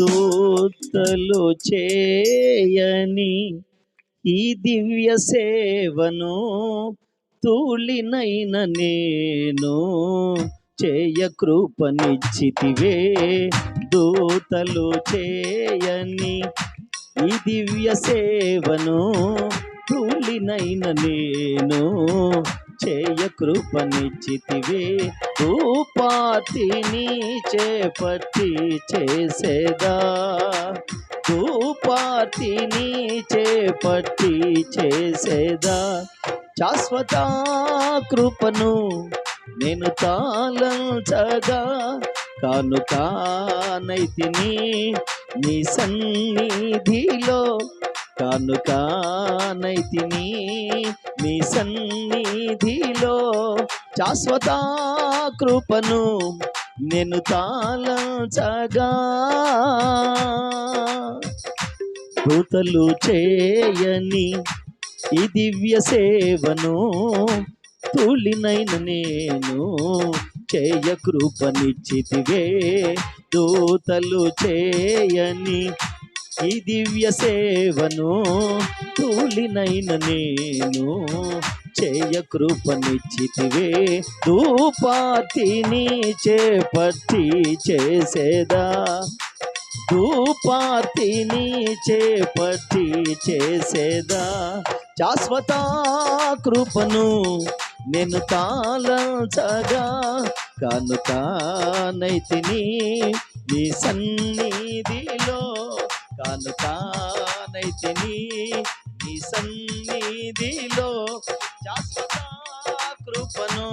సూక్తలు చేయని ఈ దివ్య సేవను తూలినైన నేను చేయ కృపనిచ్చితివే. దూతలు చేయని ఈ దివ్య సేవను తూలినైన నేను చేయ కృపనిచ్చితివే రూపాతిని చేపట్టి చేసేదా? రూపాతిని చేపట్టి చేసేదా? శాశ్వత కృపను నేను తాళంచగా కాను కానైతిని నీ సన్నిధిలో కానుకానైతిని నీ సన్నిధిలో శాశ్వత కృపను నేను తాళంచగా. దూతలు చేయని ఈ దివ్య సేవను తూలినైన నేను చేయ కృపనిచ్చితివే. దూతలు చేయని ఈ దివ్య సేవను తూలినైన నేను చేయ కృపనిచ్చితివే. ధూపాతిని చేపట్టి చేసేదా? ధూపాతిని చేపట్టి చేసేదా? శాశ్వత కృపను నేను తాళచగా కాను కానైతిని నీ సన్నిధిలో తాను తానైతిని నీ సన్నిధిలో శాశ్వత కృపను